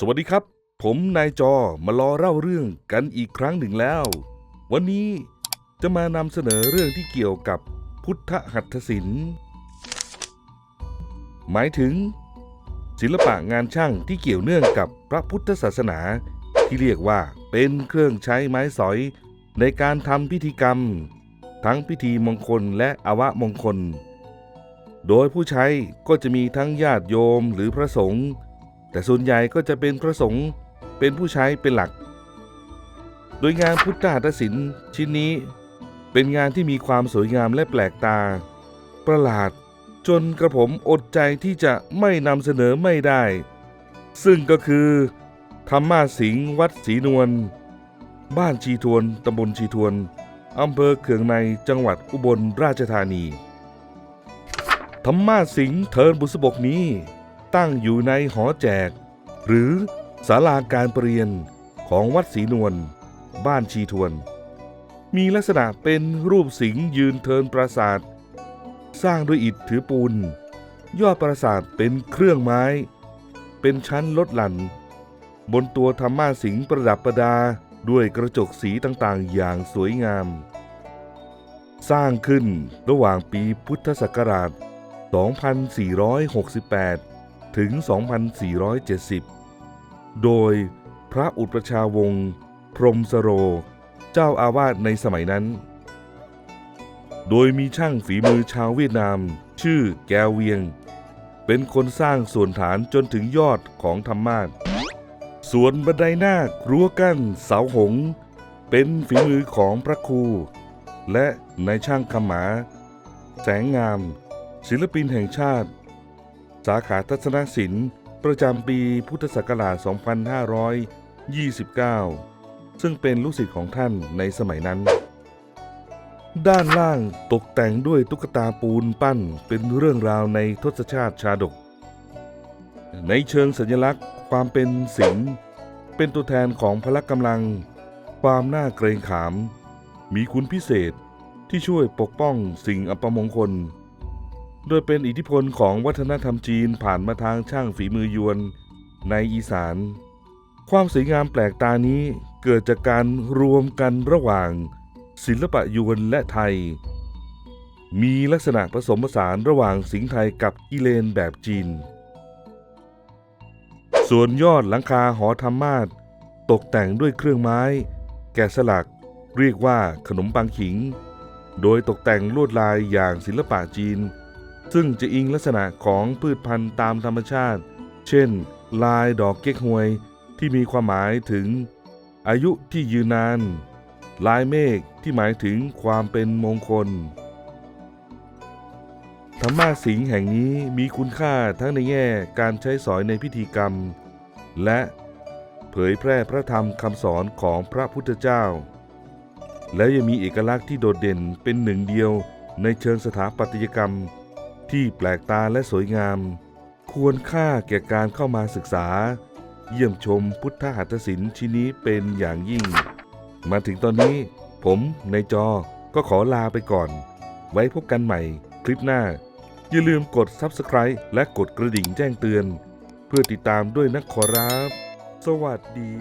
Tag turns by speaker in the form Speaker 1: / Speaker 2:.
Speaker 1: สวัสดีครับ ผมนายจอมารอเล่าเรื่องกันอีกครั้งหนึ่งแล้ว วันนี้จะมานำเสนอเรื่องที่เกี่ยวกับพุทธหัตถศิลป์หมายถึง ศิลปะงานช่างที่เกี่ยวเนื่องกับพระพุทธศาสนา ที่เรียกว่าเป็นเครื่องใช้ไม้สอย ในการทำพิธีกรรม ทั้งพิธีมงคลและอวมงคล โดยผู้ใช้ก็จะมีทั้งญาติโยมหรือพระสงฆ์ แต่ส่วนใหญ่ก็จะเป็นพระสงฆ์เป็นผู้ใช้เป็นหลัก โดยงานพุทธหัตถศิลป์ชิ้นนี้เป็นงานที่มีความสวยงามและแปลกตา ประหลาดจนกระผมอดใจที่จะไม่นำเสนอไม่ได้ ซึ่งก็คือ ธรรมาสิงห์วัดศรีนวลบ้านชีทวนตำบลชีทวนอำเภอเขืองในจังหวัดอุบลราชธานี ธรรมาสิงห์เทินบุษบกนี้ ตั้งอยู่ในหอแจก หรือศาลาการประเรียนของวัดศรีนวลบ้านชีทวน มีลักษณะเป็นรูปสิงห์ยืนเทินปราสาท สร้างด้วยอิฐถือปูน ยอดปราสาทเป็นเครื่องไม้ เป็นชั้นลดหลั่น บนตัวธรรมาสิงห์ประดับประดาด้วยกระจกสีต่างๆ อย่างสวยงาม สร้างขึ้นระหว่างปีพุทธศักราช 2468 ถึง 2470 โดยพระอุปชาวงศ์พรหมสโร เจ้าอาวาสในสมัยนั้น โดยมีช่างฝีมือชาวเวียดนาม ชื่อแกวเวียง เป็นคนสร้างส่วนฐานจนถึงยอดของธรรมาสส่วนบันไดหน้ารั้วกั้นเสาหง เป็นฝีมือของพระครู และนายช่างขมา แสงงาม ศิลปินแห่งชาติ สาขาทัศนศิลป์ ประจำปีพุทธศักราช 2529 ซึ่งเป็นลูกศิษย์ของท่านในสมัยนั้น ด้านล่างตกแต่งด้วยตุ๊กตาปูนปั้นเป็นเรื่องราวในทศชาติชาดก ในเชิงสัญลักษณ์ ความเป็นสิงห์เป็นตัวแทนของพละกำลัง ความน่าเกรงขาม มีคุณพิเศษที่ช่วยปกป้องสิ่งอัปมงคล โดยเป็นอิทธิพลของวัฒนธรรมจีนผ่านมาทางช่างฝีมือยวนในอีสาน ความสวยงามแปลกตานี้เกิดจากการรวมกันระหว่าง ศิลปะยวนและไทย มีลักษณะผสมผสานระหว่างสิงห์ไทยกับกิเลนแบบจีน ส่วนยอดหลังคาหอธรรมาสตกแต่งด้วยเครื่องไม้ แกะสลักเรียกว่าขนมปังขิง โดยตกแต่งลวดลายอย่างศิลปะจีน ซึ่งจะอิงลักษณะของพืชพันธุ์ตามธรรมชาติ เช่น ลายดอกเก๊กฮวยที่มีความหมายถึง อายุที่ยืนนาน ลายเมฆที่หมายถึงความเป็นมงคล ธรรมาสิงห์แห่งนี้มีคุณค่าทั้งในแง่การใช้สอยในพิธีกรรม และเผยแพร่พระธรรมคำสอนของพระพุทธเจ้า และยังมีเอกลักษณ์ที่โดดเด่นเป็นหนึ่งเดียวในเชิงสถาปัตยกรรม ที่แปลกตาและสวยงาม ควรค่าแก่การเข้ามาศึกษา เยี่ยมชมพุทธหัตถศิลป์ชิ้นนี้เป็นอย่างยิ่ง มาถึงตอนนี้ ผมในจอก็ขอลาไปก่อน ไว้พบกันใหม่คลิปหน้า อย่าลืมกด Subscribe และกดกระดิ่งแจ้งเตือน เพื่อติดตามด้วยนะขอรับ สวัสดี